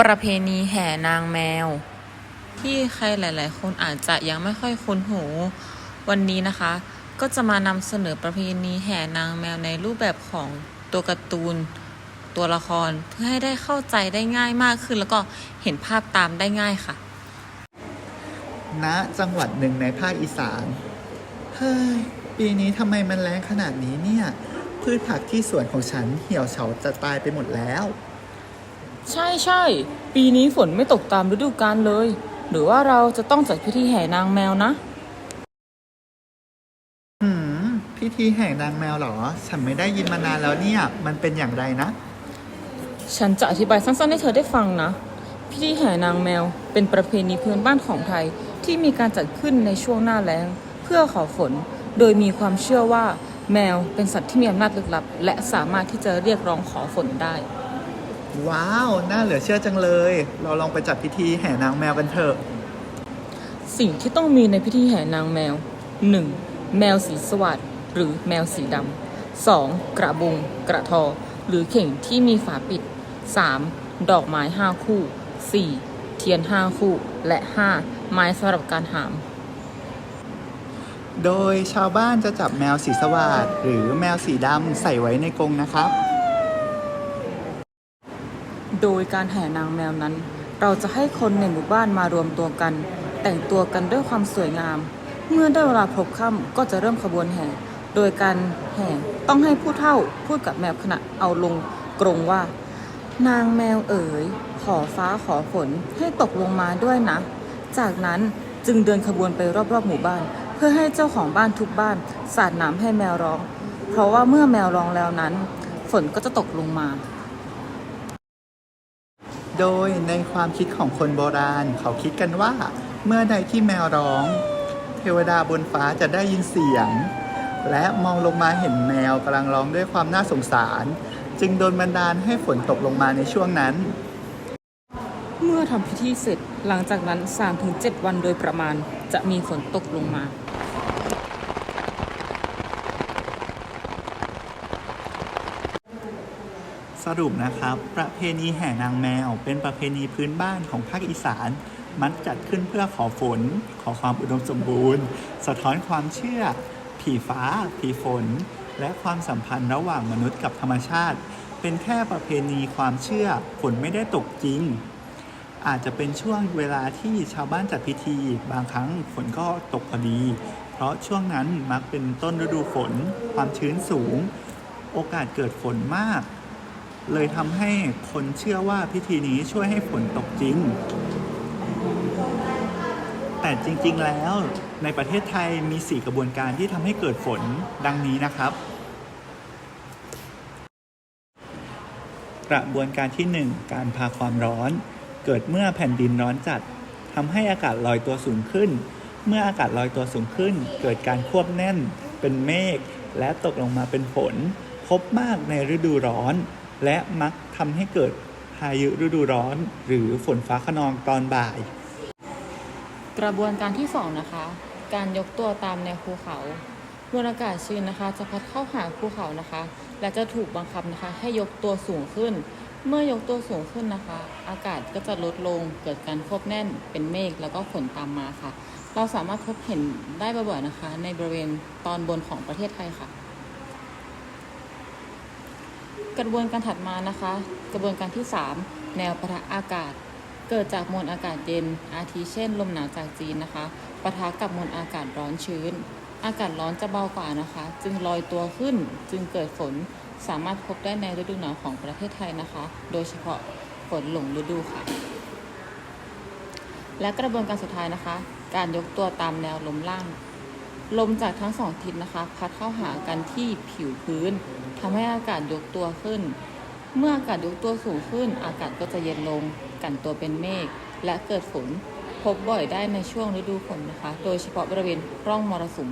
ประเพณีแห่นางแมว ที่ใครหลาย ๆ คนอาจจะยังไม่ค่อยคุ้นหู วันนี้นะคะ ก็จะมานำเสนอประเพณีแห่นางแมวในรูปแบบของตัวการ์ตูน ตัวละครเพื่อให้ได้เข้าใจได้ง่ายมากขึ้น แล้วก็เห็นภาพตามได้ง่ายค่ะ ณจังหวัดหนึ่งในภาคอีสานเฮ้ยปีนี้ทำไมมันแรงขนาดนี้เนี่ย พืชผักที่สวนของฉันเหี่ยวเฉาจะตายไปหมดแล้ว ใช่ใช่ปีนี้ฝนไม่ตกตามฤดูกาลเลย หรือว่าเราจะต้องจัดพิธีแห่นางแมวนะ หืมพิธีแห่นางแมวเหรอ ฉันไม่ได้ยินมานานแล้วเนี่ย มันเป็นอย่างไรนะ ฉันจะอธิบายสั้นๆให้เธอได้ฟังนะ พิธีแห่นางแมวเป็นประเพณีพื้นบ้านของไทยที่มีการจัดขึ้นในช่วงหน้าแล้ง เพื่อขอฝน โดยมีความเชื่อว่า แมวเป็นสัตว์ที่มีอำนาจลึกลับ และสามารถที่จะเรียกร้องขอฝนได้ ว้าว น่าเหลือเชื่อจังเลย เราลองไปจัดพิธีแห่นางแมวกันเถอะ สิ่งที่ต้องมีในพิธีแห่นางแมว 1. แมวสีสวัสดหรือแมวสีดำ 2. กระบุง กระทอ หรือเข่งที่มีฝาปิด 3. ดอกไม้ 5 คู่ 4. เทียน 5 คู่ และ 5. ไม้สำหรับการหาม โดยชาวบ้านจะจับแมวสีสวัสดหรือแมวสีดำใส่ไว้ในกรงนะครับ โดยการแห่นางแมวนั้น เราจะให้คนในหมู่บ้านมารวมตัวกัน แต่งตัวกันด้วยความสวยงาม เมื่อได้เวลาพบค่ำก็จะเริ่มขบวนแห่ โดยการแห่ต้องให้ผู้เฒ่าพูดกับแมวขณะเอาลงกรงว่า นางแมวเอ๋ย ขอฟ้าขอฝนให้ตกลงมาด้วยนะ จากนั้นจึงเดินขบวนไปรอบๆหมู่บ้าน เพื่อให้เจ้าของบ้านทุกบ้าน สาดน้ำให้แมวร้อง เพราะว่าเมื่อแมวร้องแล้วนั้น ฝนก็จะตกลงมา โดยในความคิดของคนโบราณ เขาคิดกันว่า เมื่อใดที่แมวร้อง เทวดาบนฟ้าจะได้ยินเสียง และมองลงมาเห็นแมวกำลังร้องด้วยความน่าสงสาร จึงโดนบันดาลให้ฝนตกลงมาในช่วงนั้น เมื่อทำพิธีเสร็จหลังจากนั้น 3-7 วันโดยประมาณจะมีฝนตกลงมา สรุปนะครับ ประเพณีแห่นางแมว เป็นประเพณีพื้นบ้านของภาคอีสาน มักจัดขึ้นเพื่อขอฝน ขอความอุดมสมบูรณ์ สะท้อนความเชื่อ ผีฟ้า ผีฝน และความสัมพันธ์ระหว่างมนุษย์กับธรรมชาติ เป็นแค่ประเพณีความเชื่อฝนไม่ได้ตกจริง อาจจะเป็นช่วงเวลาที่ชาวบ้านจัดพิธี บางครั้งฝนก็ตกพอดี เพราะช่วงนั้นมักเป็นต้นฤดูฝน ความชื้นสูง โอกาสเกิดฝนมาก เลยทำให้คนเชื่อว่าพิธีนี้ช่วยให้ฝนตกจริง แต่จริงๆแล้วในประเทศไทยมี 4 กระบวนการที่ทำให้เกิดฝนดังนี้นะครับ กระบวนการที่ 1 การพาความร้อน เกิดเมื่อแผ่นดินร้อนจัดทำให้อากาศลอยตัวสูงขึ้น เมื่ออากาศลอยตัวสูงขึ้น เกิดการควบแน่นเป็นเมฆและตกลงมาเป็นฝน พบมากในฤดูร้อน และมักทำให้เกิดพายุฤดูร้อน หรือฝนฟ้าขนองตอนบ่าย กระบวนการที่สองนะคะ การยกตัวตามแนวภูเขามวลอากาศชื้นนะคะ จะพัดเข้าหาภูเขานะคะ และจะถูกบังคับนะคะ ให้ยกตัวสูงขึ้น เมื่อยกตัวสูงขึ้นนะคะ อากาศก็จะลดลงเกิดการควบแน่นเป็นเมฆแล้วก็ฝนตามมาค่ะ เราสามารถพบเห็นได้บ่อยๆนะคะ ในบริเวณตอนบนของประเทศไทยค่ะ กระบวนการถัดมานะคะ กระบวนการที่ 3 แนวปะทะอากาศ เกิดจากมวลอากาศเย็น อาทิเช่น ลมหนาวจากจีนนะคะปะทะกับมวลอากาศร้อนชื้น อากาศร้อนจะเบากว่านะคะ จึงลอยตัวขึ้นจึงเกิดฝนสามารถพบได้ในฤดูหนาวของประเทศไทยนะคะ โดยเฉพาะฝนหลงฤดูค่ะ และกระบวนการสุดท้ายนะคะ การยกตัวตามแนวลมล่าง ลมจากทั้งสองทิศนะคะ พัดเข้าหากันที่ผิวพื้นทำให้อากาศยกตัวขึ้น เมื่ออากาศยกตัวสูงขึ้น อากาศก็จะเย็นลงกันตัวเป็นเมฆและเกิดฝนพบบ่อยได้ในช่วงฤดูฝนนะคะ โดยเฉพาะบริเวณร่องมรสุม